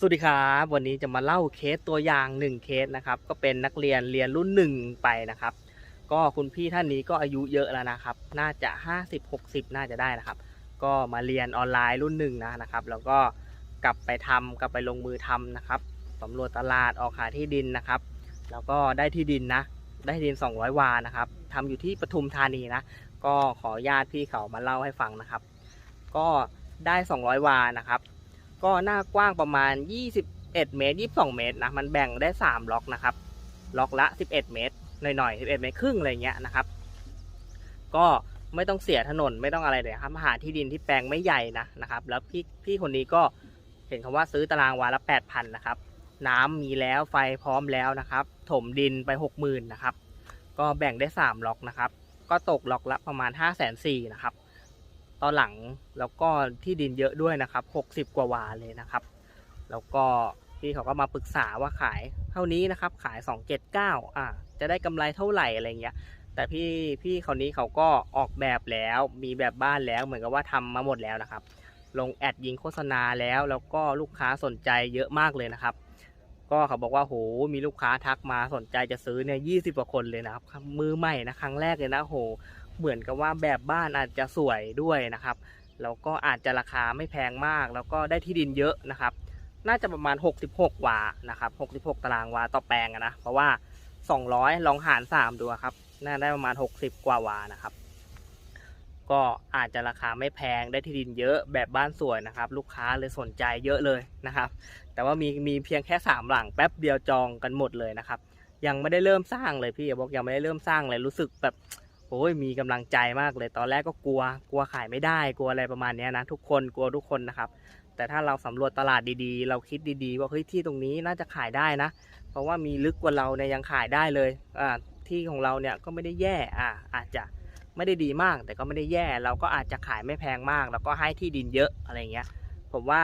สวัสดีครับวันนี้จะมาเล่าเคสตัวอย่างหนึ่งเคสนะครับก็เป็นนักเรียนเรียนรุ่นหนึ่งไปนะครับ ก็คุณพี่ท่านนี้ก็อายุเยอะแล้วนะครับ น่าจะ 50-60 น่าจะได้นะครับ ก็มาเรียนออนไลน์รุ่นหนึ่งนะนะครับ แล้วก็กลับไปทำกลับไปลงมือทำนะครับสำรวจตลาดออกหาที่ดินนะครับ แล้วก็ได้ที่ดินนะ ได้ที่ดิน 200 วานะครับทำอยู่ที่ปทุมธานีนะก็ขอญาติพี่เขามาเล่าให้ฟังนะครับ ก็ได้ 200 วานะครับ ก็หน้ากว้างประมาณ 21 เมตร 22 เมตรนะ มันแบ่งได้ 3 ล็อกนะครับ ล็อกละ 11 เมตร หน่อยๆ 11 เมตรครึ่งอะไรเงี้ยนะครับ ก็ไม่ต้องเสียถนนไม่ต้องอะไรเลยครับหาที่ดินที่แปลงไม่ใหญ่นะนะครับ แล้วพี่พี่คนนี้ก็เห็นคำว่าซื้อตารางวาละ8,000นะครับ น้ำมีแล้วไฟพร้อมแล้วนะครับ ถมดินไป 60,000นะครับ ก็แบ่งได้ 3 ล็อกนะครับ ก็ตกล็อกละประมาณ 5 4 0 0 0นะครับ ตอนหลังแล้วก็ที่ดินเยอะด้วยนะครับ 60 กว่าวาเลยนะครับ แล้วก็พี่เขาก็มาปรึกษาว่าขายเท่านี้นะครับ ขาย 279อ่าจะได้กำไรเท่าไหร่อะไรเงี้ย แต่พี่พี่คนนี้เขาก็ออกแบบแล้วมีแบบบ้านแล้วเหมือนกับว่าทำมาหมดแล้วนะครับ ลงแอดยิงโฆษณาแล้วแล้วก็ลูกค้าสนใจเยอะมากเลยนะครับ ก็เขาบอกว่าโหมีลูกค้าทักมาสนใจจะซื้อเนี่ยยีกว่าคนเลยนะครับมือใหม่นะครั้งแรกเลยนะโห เหมือนกับว่าแบบบ้านอาจจะสวยด้วยนะครับแล้วก็อาจจะราคาไม่แพงมาก แล้วก็ได้ที่ดินเยอะนะครับ น่าจะประมาณ 66 วานะครับ66 ตารางวาต่อแปลงนะเพราะว่า 200 ลองหาร 3 ดูครับน่าได้ประมาณ 60 กว่าวานะครับ ก็อาจจะราคาไม่แพงได้ที่ดินเยอะแบบบ้านสวยนะครับ ลูกค้าเลยสนใจเยอะเลยนะครับ แต่ว่ามีมีเพียงแค่ 3 หลังแป๊บเดียวจองกันหมดเลยนะครับ ยังไม่ได้เริ่มสร้างเลยพี่บอกยังไม่ได้เริ่มสร้างเลยรู้สึกแบบ โอ้ยมีกำลังใจมากเลยตอนแรกก็กลัว กลัวขายไม่ได้กลัวอะไรประมาณนี้นะทุกคนกลัวทุกคนนะครับ แต่ถ้าเราสำรวจตลาดดีๆ เราคิดดีๆ ว่าเฮ้ยที่ตรงนี้น่าจะขายได้นะ เพราะว่ามีลึกกว่าเราเนี่ยยังขายได้เลยอ่าที่ของเราเนี่ยก็ไม่ได้แย่อ่าอาจจะไม่ได้ดีมาก แต่ก็ไม่ได้แย่ เราก็อาจจะขายไม่แพงมาก แล้วก็ให้ที่ดินเยอะอะไรเงี้ย ผมว่า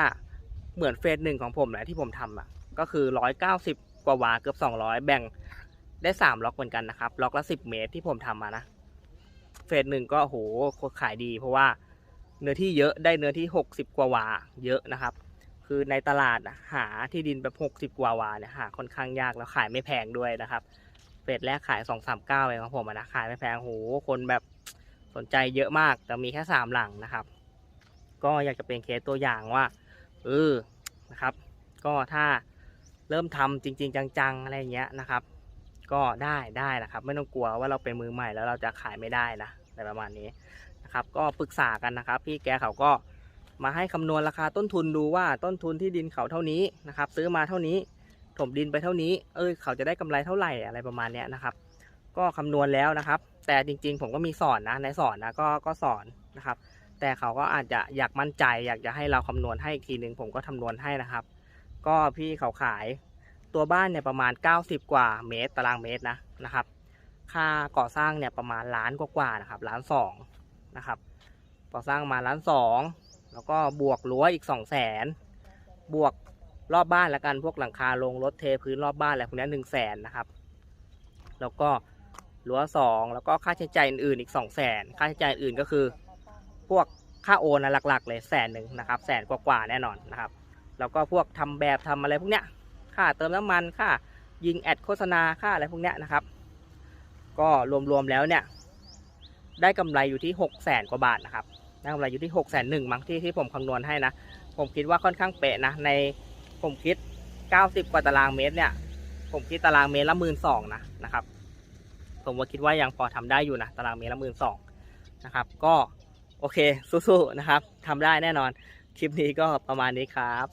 เหมือนเฟสหนึ่งของผมแหละที่ผมทำอะก็คือ190กว่าวาเกือบ200แบ่งได้3ล็อกเหมือนกันนะครับล็อกละ10เมตรที่ผมทำมานะ เฟสหนึ่งก็โหขายดี เพราะว่าเนื้อที่เยอะได้เนื้อที่ 60 กว่าวาเยอะนะครับ คือในตลาดหาที่ดินแบบ 60 กว่าวาเนี่ยหาค่อนข้างยากแล้วขายไม่แพงด้วยนะครับเฟสแรกขาย 239เองของผมนะขายไม่แพงโหคนแบบสนใจเยอะมากแต่มีแค่ 3 หลังนะครับ ก็อยากจะเป็นเคสตัวอย่างว่าเออนะครับ ก็ถ้าเริ่มทำจริง ๆ จังๆอะไรเงี้ยนะครับ ก็ได้ได้นะครับ ไม่ต้องกลัวว่าเราเป็นมือใหม่แล้วเราจะขายไม่ได้นะในประมาณนี้นะครับ ก็ปรึกษากันนะครับ พี่แกเขาก็มาให้คำนวณราคาต้นทุนดูว่าต้นทุนที่ดินเขาเท่านี้นะครับ ซื้อมาเท่านี้ถมดินไปเท่านี้ เอ้ยเขาจะได้กำไรเท่าไหร่อะไรประมาณเนี้ยนะครับ ก็คำนวณแล้วนะครับ แต่จริงๆ ผมก็มีสอนนะในสอนนะก็ก็สอนนะครับ แต่เขาก็อาจจะอยากมั่นใจ อยากจะให้เราคำนวณให้อีกทีหนึ่งผมก็คำนวณให้นะครับ ก็พี่เขาขาย ตัวบ้านเนี่ยประมาณ 90 กว่าเมตรตารางเมตรนะนะครับ ค่าก่อสร้างเนี่ยประมาณล้านกว่าๆนะครับล้านสองนะครับ ก่อสร้างมาล้านสองแล้วก็บวกรั้วอีก 2 0 0แสนบวกรอบบ้านแล้วกันพวกหลังคาลงรถเทพื้นรอบบ้านอะไรพวกนี้หนึ่งแสนนะครับ แล้วก็รั้วสองแล้วก็ค่าใช้จ่ายอื่นๆอีก2 0 0แสนค่าใช้จ่ายอื่นก็คือ พวกค่าโอนนะหลักๆ เลยแสนหนึ่งนะครับแสนกว่าๆแน่นอนนะครับ แล้วก็พวกทำแบบทำอะไรพวกเนี้ย ค่าเติมน้ำมันค่ายิงแอดโฆษณาค่าอะไรพวกเนี้ยนะครับ ก็รวมๆแล้วเนี่ย ได้กำไรอยู่ที่6 0แสนกว่าบาทนะครับได้กำไรอยู่ที่6กแสนหนึ่งมั้งที่ที่ผมคำนวณให้นะ ผมคิดว่าค่อนข้างเป๊ะนะในผมคิด90กว่าตารางเมตรเนี่ย ผมคิดตารางเมตรละหมื่นสองนะนะครับผมว่าคิดว่ายังพอทำได้อยู่นะตารางเมตรละหมื่นสองนะครับ ก็โอเคสู้ๆนะครับทำได้แน่นอน คลิปนี้ก็ประมาณนี้ครับ